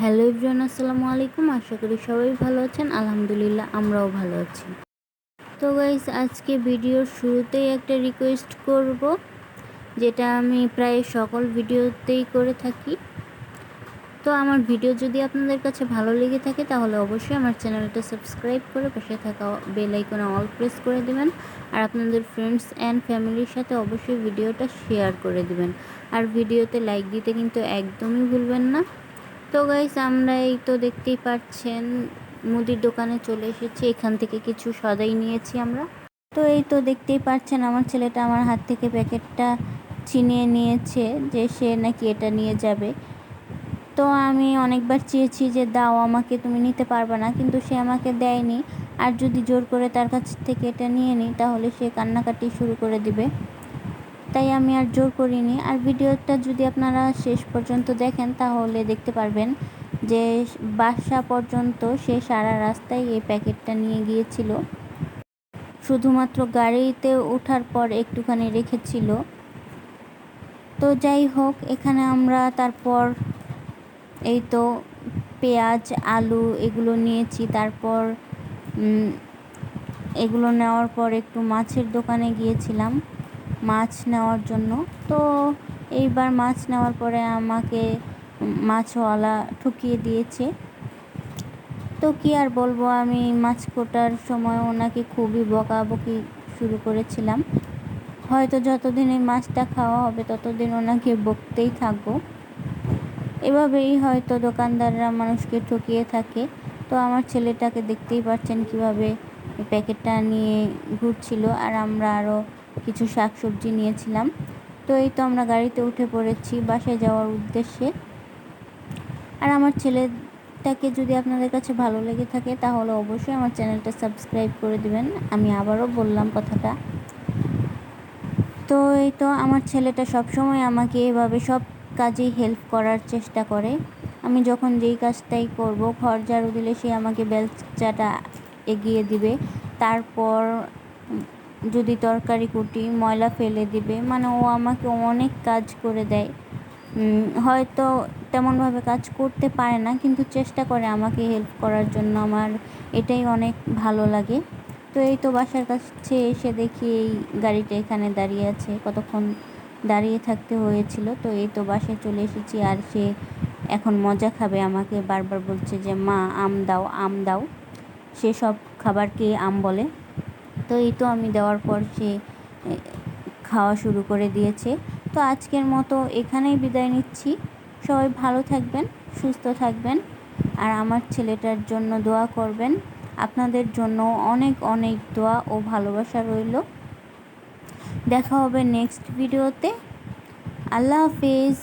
Hello Ibran আসসালামু আলাইকুম। আশা করি সবাই ভালো আছেন। আলহামদুলিল্লাহ, আমরাও ভালো আছি। তো গাইস আজকে ভিডিওর শুরুতেই একটা রিকোয়েস্ট করব, যেটা আমি প্রায় সকল ভিডিওতেই করে থাকি। তো আমার ভিডিও যদি আপনাদের কাছে ভালো লেগে থাকে, তাহলে অবশ্যই আমার চ্যানেলটা সাবস্ক্রাইব করে পাশে থাকা বেল আইকনে অল প্রেস করে দিবেন। আর আপনাদের ফ্রেন্ডস অ্যান্ড ফ্যামিলির সাথে অবশ্যই ভিডিওটা শেয়ার করে দিবেন। আর ভিডিওতে লাইক দিতে কিন্তু একদমই ভুলবেন না। তো গাইস আমরা এই তো দেখতেই পাচ্ছেন, মুদির দোকানে চলে এসেছি। এখান থেকে কিছু সদাই নিয়েছি আমরা। তো এই তো দেখতেই পাচ্ছেন, আমার ছেলেটা আমার হাত থেকে প্যাকেটটা ছিনিয়ে নিয়েছে যে সে নাকি এটা নিয়ে যাবে। তো আমি অনেকবার চেয়েছি যে, দাও আমাকে, তুমি নিতে পারবে না। কিন্তু সে আমাকে দেয়নি। আর যদি জোর করে তার কাছ থেকে এটা নিয়ে নিই, তাহলে সে কান্নাকাটি শুরু করে দিবে। তাই আমি আর জোর করিনি। আর ভিডিওটা যদি আপনারা শেষ পর্যন্ত দেখেন, তাহলে দেখতে পারবেন যে বাসা পর্যন্ত সে সারা রাস্তায় এই প্যাকেটটা নিয়ে গিয়েছিল। শুধুমাত্র গাড়িতে ওঠার পর একটুখানি রেখেছিল। তো যাই হোক, এখানে আমরা তারপর এই তো পেঁয়াজ, আলু এগুলো নিয়েছি। তারপর এগুলো নেওয়ার পর একটু মাছের দোকানে গিয়েছিলাম। মাছ নেওয়ার জন্য। তো এইবার মাছ নেওয়ার পরে আমাকে মাছওয়ালা ঠকিয়ে দিয়েছে। তো কি আর বলব, আমি মাছ কোটার সময় ওনাকে খুবই বকাবকি শুরু করেছিলাম। হয়তো যতদিন এই মাছটা খাওয়া হবে, ততদিন ওনাকে বকতেই থাকব। এভাবেই হয়তো দোকানদাররা মানুষকে ঠকিয়ে থাকে। তো আমার ছেলেটাকে দেখতেই পাচ্ছেন কীভাবে প্যাকেটটা নিয়ে ঘুরছিল। আর আমরা আরও কিছু শাক সবজি নিয়েছিলাম। তো এই তো আমরা গাড়িতে উঠে পড়েছি বাসায় যাওয়ার উদ্দেশ্যে। আর আমার ছেলেটাকে যদি আপনাদের কাছে ভালো লেগে থাকে, তাহলে অবশ্যই আমার চ্যানেলটা সাবস্ক্রাইব করে দিবেন। আমি আবারও বললাম কথাটা। তো এই তো আমার ছেলেটা সবসময় আমাকে এভাবে সব কাজেই হেল্প করার চেষ্টা করে। আমি যখন যেই কাজটাই করব, ঘর ঝাড়ু দিলে সে আমাকে বেলচাটা এগিয়ে দিবে। তারপর যদি তরকারি কুটি ময়লা ফেলে দিবে মানে ও আমাকে অনেক কাজ করে দেয়। হয়তো তেমনভাবে কাজ করতে পারে না, কিন্তু চেষ্টা করে আমাকে হেল্প করার জন্য আমার এটাই অনেক ভালো লাগে। তো এই তো বাসার কাছে এসে দেখি এই গাড়িটা এখানে দাঁড়িয়ে আছে, কতক্ষণ দাঁড়িয়ে থাকতে হয়েছিল। তো এই তো বাসায় চলে এসেছি আর সে এখন মজা খাবে আমাকে, বারবার বলছে যে, মা, আম দাও আম দাও। সে সব খাবারকে আম বলে। তো এই তো আমি দেওয়ার পর সে খাওয়া শুরু করে দিয়েছে। তো আজকের মতো এখানেই বিদায় নিচ্ছি। সবাই ভালো থাকবেন, সুস্থ থাকবেন, আর আমার ছেলেটার জন্য দোয়া করবেন। আপনাদের জন্য অনেক অনেক দোয়া ও ভালোবাসা রইল। দেখা হবে নেক্সট ভিডিওতে। আল্লাহ হাফিজ।